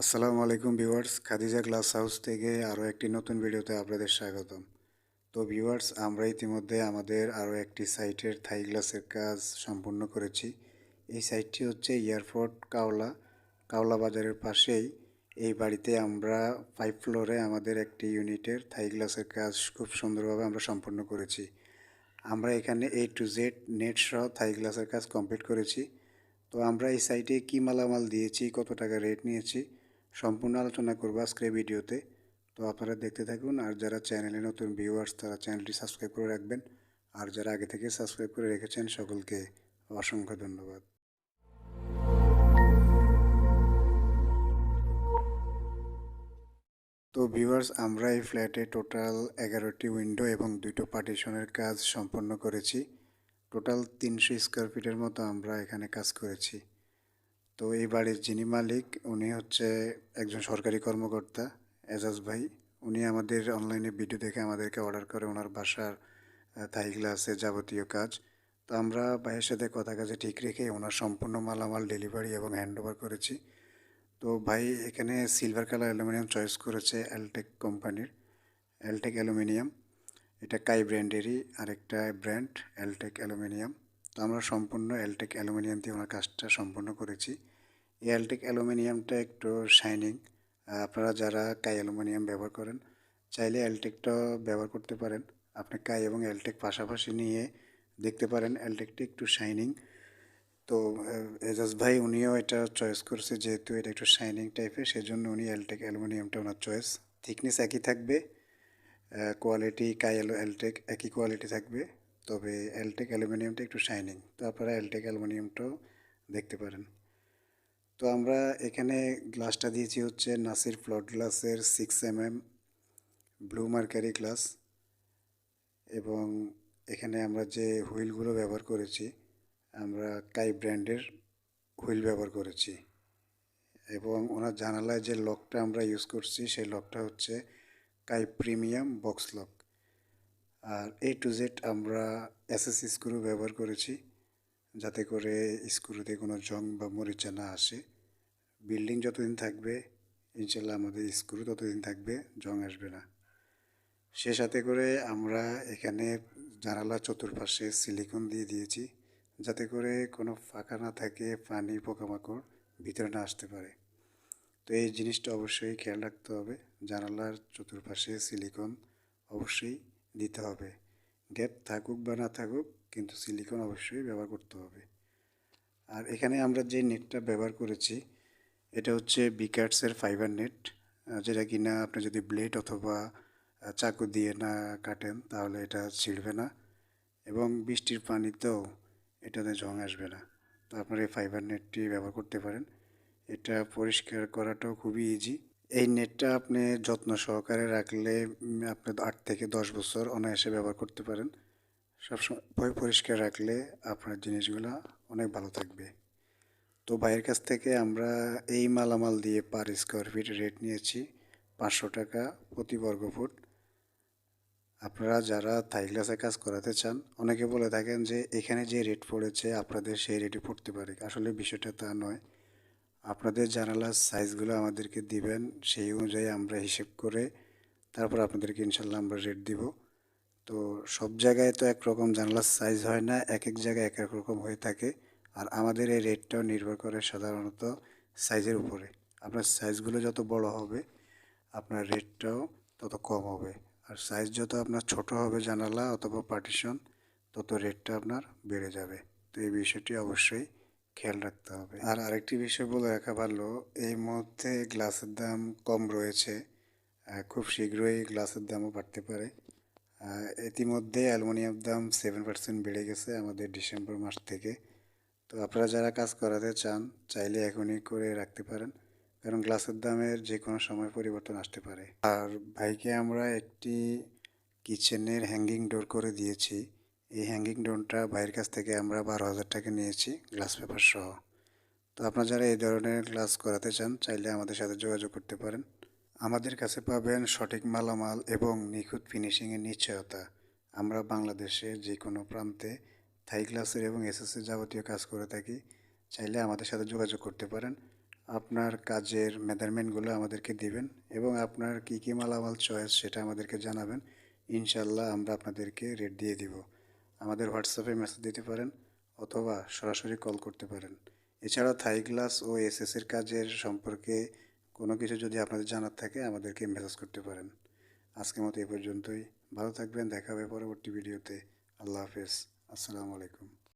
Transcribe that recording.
আসসালামু আলাইকুম viewers, Khadija glass house থেকে আরও একটি নতুন ভিডিওতে আপনাদের স্বাগতম। তো ভিউয়ার্স, আমরা ইতিমধ্যে আমাদের আরও একটি সাইটের থাই গ্লাসের কাজ সম্পূর্ণ করেছি। এই সাইটটি হচ্ছে এয়ারপোর্ট কাওলা। কাওলা বাজারের পাশেই এই বাড়িতে আমরা ফাইভ ফ্লোরে আমাদের একটি ইউনিটের থাই গ্লাসের কাজ খুব সুন্দরভাবে আমরা সম্পূর্ণ করেছি। আমরা এখানে এ টু জেড নেট সহ থাই গ্লাসের কাজ কমপ্লিট করেছি। তো আমরা এই সাইটে কী মালামাল দিয়েছি, কত টাকা রেট নিয়েছি সম্পূর্ণ আলোচনা করব আজকের ভিডিওতে। তো আপনারা দেখতে থাকুন, আর যারা চ্যানেলে নতুন ভিউয়ার্স তারা চ্যানেলটি সাবস্ক্রাইব করে রাখবেন। আর যারা আগে থেকে সাবস্ক্রাইব করে রেখেছেন, সকলকে অসংখ্য ধন্যবাদ। তো ভিউয়ার্স আমরা এই ফ্ল্যাটে টোটাল এগারোটি উইন্ডো এবং দুটো পার্টিশনের কাজ সম্পন্ন করেছি। টোটাল তিনশো স্কোয়ার ফিটের মতো আমরা এখানে কাজ করেছি। তো এই বাড়ির যিনি মালিক, উনি হচ্ছে একজন সরকারি কর্মকর্তা, এজাজ ভাই। উনি আমাদের অনলাইনে ভিডিও দেখে আমাদেরকে অর্ডার করে ওনার বাসার থাই গ্লাসে যাবতীয় কাজ। তো আমরা ভাইয়ের সাথে কথা কাজে ঠিক রেখে ওনার সম্পূর্ণ মালামাল ডেলিভারি এবং হ্যান্ড ওভার করেছি। তো ভাই এখানে সিলভার কালার অ্যালুমিনিয়াম চয়েস করেছে এলটেক কোম্পানির এলটেক অ্যালুমিনিয়াম এটা কাই ব্র্যান্ডেরই আরেকটা ব্র্যান্ড এলটেক অ্যালুমিনিয়াম তো আমরা সম্পূর্ণ এলটেক অ্যালুমিনিয়াম দিয়ে ওনার কাজটা সম্পূর্ণ করেছি। এই এলটেক অ্যালুমিনিয়ামটা একটু শাইনিং আপনারা যারা কাই অ্যালুমিনিয়াম ব্যবহার করেন, চাইলে এলটেকটাও ব্যবহার করতে পারেন। আপনি কাই এবং এলটেক পাশাপাশি নিয়ে দেখতে পারেন, এলটেকটা একটু শাইনিং তো এজাজ ভাই, উনিও এটা চয়েস করছে যেহেতু এটা একটু শাইনিং টাইপের সেজন্য উনি এলটেক অ্যালুমিনিয়ামটা ওনার চয়েস থিকনেস একই থাকবে কোয়ালিটি কাই এলটেক একই কোয়ালিটি থাকবে, তবে এলটেক অ্যালুমিনিয়ামটা একটু শাইনিং তো আপনারা এলটেক অ্যালুমিনিয়ামটাও দেখতে পারেন। তো আমরা এখানে গ্লাসটা দিয়েছি হচ্ছে নাসির ফ্লট গ্লাসের six M M blue mercury glass এবং এখানে আমরা যে হুইলগুলো ব্যবহার করেছি, আমরা কাই ব্র্যান্ডের হুইল ব্যবহার করেছি এবং ওনার জানালায় যে লকটা আমরা ইউজ করছি, সেই লকটা হচ্ছে কাই প্রিমিয়াম বক্স লক আর এ টু জেড আমরা এসএস স্ক্রু ব্যবহার করেছি। যাতে করে স্ক্রুতে কোনো জং বা মরিচা না আসে। বিল্ডিং যতদিন থাকবে, ইনশাল্লাহ আমাদের স্ক্রু ততদিন থাকবে, জং আসবে না। সে সাথে করে আমরা এখানে জানালা চতুর্পাশে সিলিকন দিয়ে দিয়েছি, যাতে করে কোনো ফাঁকা না থাকে পানি, পোকামাকড় ভিতরে না আসতে পারে। তো এই জিনিসটা অবশ্যই খেয়াল রাখতে হবে। জানালার চতুর্পাশে সিলিকন অবশ্যই দিতে হবে। গ্যাপ থাকুক বা না থাকুক কিন্তু সিলিকন অবশ্যই ব্যবহার করতে হবে। আর এখানে আমরা যে নেটটা ব্যবহার করেছি, এটা হচ্ছে বিকার্টসের ফাইবার নেট যেটা কিনা আপনি যদি ব্লেড অথবা চাকু দিয়ে না কাটেন, তাহলে এটা ছিঁড়বে না এবং বৃষ্টির পানিতেও এটাতে জং আসবে না। তো আপনারা এই ফাইবার নেটটি ব্যবহার করতে পারেন। এটা পরিষ্কার করাটাও খুবই ইজি এই নেটটা আপনি যত্ন সহকারে রাখলে আপনি আট থেকে দশ বছর অনায়াসে ব্যবহার করতে পারেন। সবসময় পরিষ্কার রাখলে আপনার জিনিসগুলো অনেক ভালো থাকবে। তো ভাইয়ের কাছ থেকে আমরা এই মালামাল দিয়ে পার স্কোয়ার ফিট রেট নিয়েছি পাঁচশো টাকা প্রতি বর্গ ফুট। আপনারা যারা থাই গ্লাসে কাজ করাতে চান, অনেকে বলে থাকেন যে এখানে যে রেট পড়েছে আপনাদের সেই রেটে পড়তে পারে। আসলে বিষয়টা তা নয়। আপনাদের জানালার সাইজগুলো আমাদেরকে দিবেন, সেই অনুযায়ী আমরা হিসেব করে তারপর আপনাদেরকে ইনশাল্লাহ আমরা রেট দিব। তো সব জায়গায় তো একরকম জানালার সাইজ হয় না এক এক জায়গায় এক এক রকম হয়ে থাকে। আর আমাদের এই রেটটাও নির্ভর করে সাধারণত সাইজের উপরে। আপনার সাইজগুলো যত বড় হবে, আপনার রেটটাও তত কম হবে। আর সাইজ যত আপনার ছোট হবে জানালা অথবা পার্টিশন তত রেটটা আপনার বেড়ে যাবে। তো এই বিষয়টি অবশ্যই খেয়াল রাখতে হবে। আর আরেকটি বিষয় বলে রাখা ভালো, এই মুহূর্তে গ্লাসের দাম কম রয়েছে। খুব শীঘ্রই গ্লাসের দামও বাড়তে পারে। ইতিমধ্যে অ্যালুমিনিয়াম দাম সেভেন পার্সেন্ট বেড়ে গেছে আমাদের ডিসেম্বর মাস থেকে। তো আপনারা যারা কাজ করাতে চান, চাইলে এখনই করে রাখতে পারেন, কারণ গ্লাসের দামের যে কোনো সময় পরিবর্তন আসতে পারে। আর ভাইকে আমরা একটি কিচেনের হ্যাঙ্গিং ডোর করে দিয়েছি। এই হ্যাঙ্গিং ডোরটা ভাইয়ের কাছ থেকে আমরা বারো হাজার টাকা নিয়েছি, গ্লাস পেপার সহ। তো আপনারা যারা এই ধরনের গ্লাস করাতে চান, চাইলে আমাদের সাথে যোগাযোগ করতে পারেন। আমাদের কাছে পাবেন সঠিক মালামাল এবং নিখুঁত ফিনিশিংয়ের নিশ্চয়তা। আমরা বাংলাদেশে যে কোনো প্রান্তে থাই গ্লাসের এবং এসএসের যাবতীয় কাজ করে থাকি। চাইলে আমাদের সাথে যোগাযোগ করতে পারেন। আপনার কাজের মেজারমেন্টগুলো আমাদেরকে দিবেন এবং আপনার কী কী মালামাল চয়েস সেটা আমাদেরকে জানাবেন। ইনশাল্লাহ আমরা আপনাদেরকে রেট দিয়ে দিব। আমাদের হোয়াটসঅ্যাপে মেসেজ দিতে পারেন অথবা সরাসরি কল করতে পারেন। এছাড়া থাই গ্লাস ও এসএসের কাজের সম্পর্কে কোনো কিছু যদি আপনাদের জানার থাকে, আমাদেরকে মেসেজ করতে পারেন। আজকের মতো এ পর্যন্তই। ভালো থাকবেন, দেখা হবে পরবর্তী ভিডিওতে। আল্লাহ হাফেজ। আসসালামু আলাইকুম।